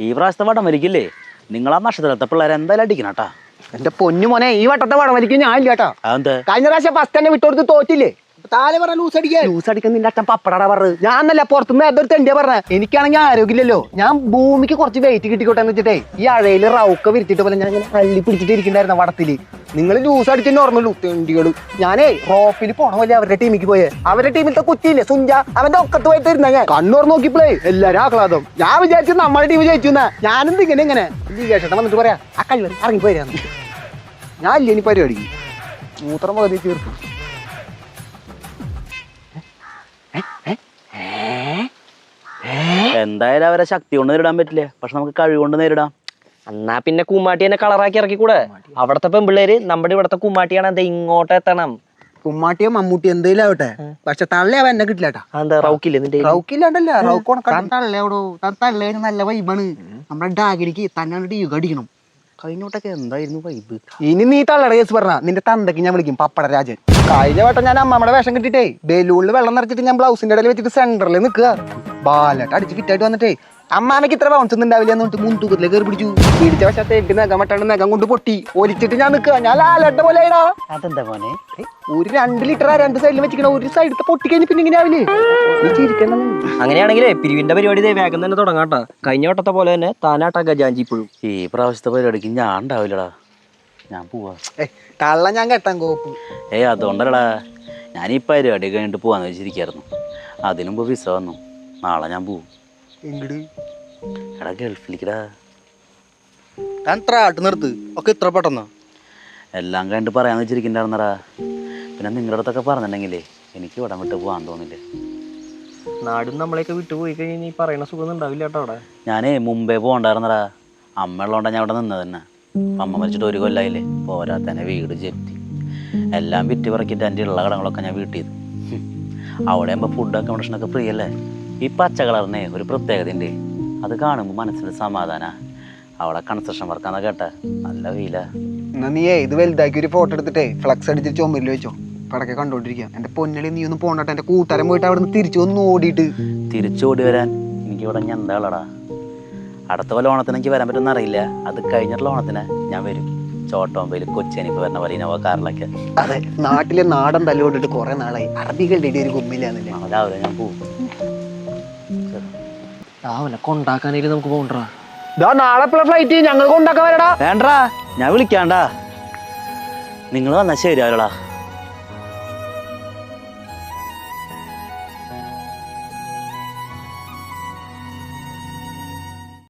ഈ പ്രാവശ്യത്തെ വടം വലിക്കില്ലേ നിങ്ങളാ നക്ഷത്രത്തെ പിള്ളേരെ എന്തായാലും അടിക്കണം കേട്ടാ. എന്റെ പൊന്നു മോനെ ഈ വട്ടത്തെ വടം വലിക്കും ഞാൻ ഇല്ല കേട്ടാ. കഴിഞ്ഞ പ്രാവശ്യം ഫസ്റ്റ് തന്നെ വിട്ടുകൊടുത്ത് തോറ്റില്ലേ? താലെ ലൂസ് ലൂസ് അച്ഛൻ ഞാൻ എന്നല്ല എനിക്കാണെങ്കിൽ ആരോഗ്യമില്ലല്ലോ. ഞാൻ ഭൂമിക്ക് കുറച്ച് വെയിറ്റ് കിട്ടിക്കോട്ടെ എന്ന് വെച്ചിട്ടേ ഈ അഴയിൽ റൗക്ക വിരിച്ചിട്ട് പോലെ ഞാൻ ഇങ്ങനെ അള്ളി പിടിച്ചിട്ട് വടത്തിൽ. നിങ്ങൾ ലൂസ് അടിച്ച് നോർമലു തെണ്ടികൾ. ഞാനേ റോപ്പിൽ പോണ പോലെ അവരുടെ ടീമിക്ക് പോയെ. അവരുടെ ടീമിലത്തെ കുറ്റിയില്ലേ സുഞ്ച അവന്റെ ഒക്കത്ത് പോയിട്ട് ഇരുന്ന ഞാൻ. കണ്ണൂർ നോക്കിയപ്പോഴേ എല്ലാരും ആഹ്ലാദം. ഞാൻ വിചാരിച്ചു നമ്മുടെ ടീം ജയിച്ചു ഞാനെന്ത് ഇങ്ങനെ ഇങ്ങനെ? ലീഗേഷട്ടൻ വന്നിട്ട് പറയാ ആ കഴിവ് ഇറങ്ങി പോരാന്ന് ഞാൻ ഇല്ല ഇനി പരിപാടി മൂത്രം പകുതി തീർക്കും എന്തായാലും അവരെ ശക്തി കൊണ്ട് നേരിടാൻ പറ്റില്ല? പക്ഷെ നമുക്ക് കഴിവുകൊണ്ട് നേരിടാം. എന്നാ പിന്നെ കുമ്മാട്ടി തന്നെ കളറാക്കി ഇറക്കി കൂടെ അവിടത്തെ പെമ്പിള്ളേര് നമ്മുടെ ഇവിടത്തെ കുമ്മാട്ടിയാണ് എന്താ ഇങ്ങോട്ട് എത്തണം. കുമ്മാട്ടിയോ മമ്മൂട്ടിയോ എന്തേലും ആവട്ടെ. പക്ഷെ തള്ളേ അവ എന്നെ കിട്ടില്ലാട്ടാ. എന്താ റൗക്കില്ലേ നിന്റെ റൗക്കില്ലാണ്ടല്ല റൗക്കോണ തള്ളയോടോ തള്ളേന് നല്ല വൈബാണ് നമ്മുടെ ഡാഗിരിക്ക് തന്നെ യുഗ അടിക്കണം. കഴിഞ്ഞോട്ടൊക്കെ എന്തായിരുന്നു വൈബ് ഇനി നീ തള്ളട കേസ് പറഞ്ഞ നിന്റെ തന്തയ്ക്ക് ഞാൻ വിളിക്കും പപ്പട രാജൻ. കഴിഞ്ഞ വട്ടം ഞാൻ അമ്മയുടെ വേഷം കിട്ടിട്ടേ ബലൂണിൽ വെള്ളം നിറച്ചിട്ട് ഞാൻ ബ്ലൗസിന്റെ ഇടയിൽ വെച്ചിട്ട് സെന്ററിൽ നിൽക്കുക. ബാലട്ട് അടിച്ച് ഫിറ്റായിട്ട് വന്നിട്ടേ. അമ്മാമയ്ക്ക് ഇത്ര ബൗൺസ് ഒന്നും ഉണ്ടാവില്ല എന്ന് പറഞ്ഞിട്ട് മുൻതൂക്കത്തിലേക്ക് കയറി പിടിച്ചു. പിടിച്ച വശത്തെ എനിക്ക് നഖം മട്ടാണ്ട് നഖം കൊണ്ട് പൊട്ടി. ഒലിച്ചിട്ട് ഞാൻ നിൽക്കുക. ഞാൻ ലാലട്ട പോലെ അതെന്താ മോനെ? ഒരു രണ്ട് ലിറ്റർ രണ്ട് സൈഡിൽ വെച്ചിരിക്കണ ഒരു സൈഡത്തെ പൊട്ടി കഴിഞ്ഞ് പിന്നെ ഇങ്ങനെ ആവില്ലേ? നീ അങ്ങനെയാണെങ്കിലേ പിരിവിന്റെ പരിപാടി ദേ വേഗം തന്നെ തുടങ്ങാട്ടാ കഴിഞ്ഞ വട്ടത്തെ പോലെ തന്നെ താനാട്ടാ ഗജാഞ്ചി ഇപ്പോഴും. ഈ പ്രാവശ്യത്തെ പരിപാടിക്ക് ഞാൻ ഉണ്ടാവില്ലടാ. ഞാൻ പോവാ. കള്ള തള്ള ഞാൻ കെട്ടാൻ കോപ്പ്. ഏയ് അതുകൊണ്ടല്ലടാ. ഞാൻ ഈ പരിപാടി കഴിഞ്ഞിട്ട് പോവാന്ന് വെച്ചിരിക്കായിരുന്നു. അതിനുമ്പോ വിസ വന്നു. നാളെ ഞാൻ പോവും. എങ്ങട് എടാ ഗൾഫിലേക്കടാ താൻ ത്രാട്ട് നിർത്ത്. ഒക്കെ ഇത്ര പെട്ടെന്നാ? എല്ലാം കണ്ട് പറയാന്ന് വെച്ചിരിക്കണ്ടായിരുന്നടാ പിന്നെ നിങ്ങളുടെ അടുത്തൊക്കെ പറഞ്ഞിട്ടുണ്ടെങ്കിലേ എനിക്ക് ഇവിടെ വിട്ട് പോകാൻ തോന്നില്ല? നാടും നമ്മളെയൊക്കെ വിട്ടുപോയി കഴിഞ്ഞാൽ ഈ പറയുന്ന സുഖം ഉണ്ടാവില്ല കേട്ടോ അവിടെ. ഞാനേ മുമ്പേ പോകണ്ടായിരുന്നടാ. അമ്മ ഉള്ളതുകൊണ്ടാണ് ഞാൻ അവിടെ നിന്നത് തന്നെ. അമ്മ മരിച്ചിട്ട് ഒരു കൊല്ലായില്ലേ. പോരാത്തന്നെ വീട് ജപ്തി എല്ലാം വിറ്റ് പറക്കിയിട്ട് എന്റെ ഉള്ള കടങ്ങളൊക്കെ ഞാൻ വീട്ടിൽ അവിടെ ആകുമ്പോൾ ഫുഡ് അക്കോമഡേഷനൊക്കെ ഫ്രീ അല്ലേ? ഈ പച്ച കളറിനെ ഒരു പ്രത്യേകതയുണ്ട്. അത് കാണുമ്പോൾ മനസ്സിന് സമാധാന. അവിടെ കൺസ്ട്രക്ഷൻ വർക്കാന്ന് കേട്ട. നല്ല വീല എന്നാ നീയേ ഇത് വലുതാക്കി ഒരു ഫോട്ടോ എടുത്തിട്ടേ ഫ്ലക്സ് അടിച്ചിട്ട് ചുമരിൽ വെച്ചോ. പടക്കെ കണ്ടോണ്ടിരിക്കാം. എന്റെ പൊന്നലി നീ ഒന്ന് പോണട്ടെ എന്റെ കൂട്ടുകാരൻ പോയിട്ട് അവിടെ നിന്ന് തിരിച്ചു ഒന്ന് ഓടിയിട്ട്. തിരിച്ചോടി വരാൻ എനിക്ക് ഇവിടെ ഞാൻ എന്താ ഉള്ളടാ? അടുത്ത പോലെ ഓണത്തിന് എനിക്ക് വരാൻ പറ്റുമെന്ന് അറിയില്ല. അത് കഴിഞ്ഞിട്ട് ഓണത്തിന് ഞാൻ വരും. ചോട്ടോമ്പയിൽ കൊച്ചിനിക്ക് വരുന്ന പോലെ ഇനോവ കാറിലൊക്കെ. അതെ നാട്ടിലെ നാടൻ തല്ലുകൊണ്ടിട്ട് കുറെ നാളായി. അറബികളുടെ ഇടയിൽ ഒരു കുമ്മില്ലാന്നില്ലേ അതാവില്ല ഞാൻ പോവും. അവനെ കൊണ്ടാക്കാനേലും നമുക്ക് പോകണ്ടാ. നാളെ ഫ്ലൈറ്റ് ഞങ്ങൾ കൊണ്ടാക്കാൻ വരടാ. വേണ്ടടാ ഞാൻ വിളിക്കാണ്ടാ. നിങ്ങൾ വന്നാൽ ശരിയാവില്ലടാ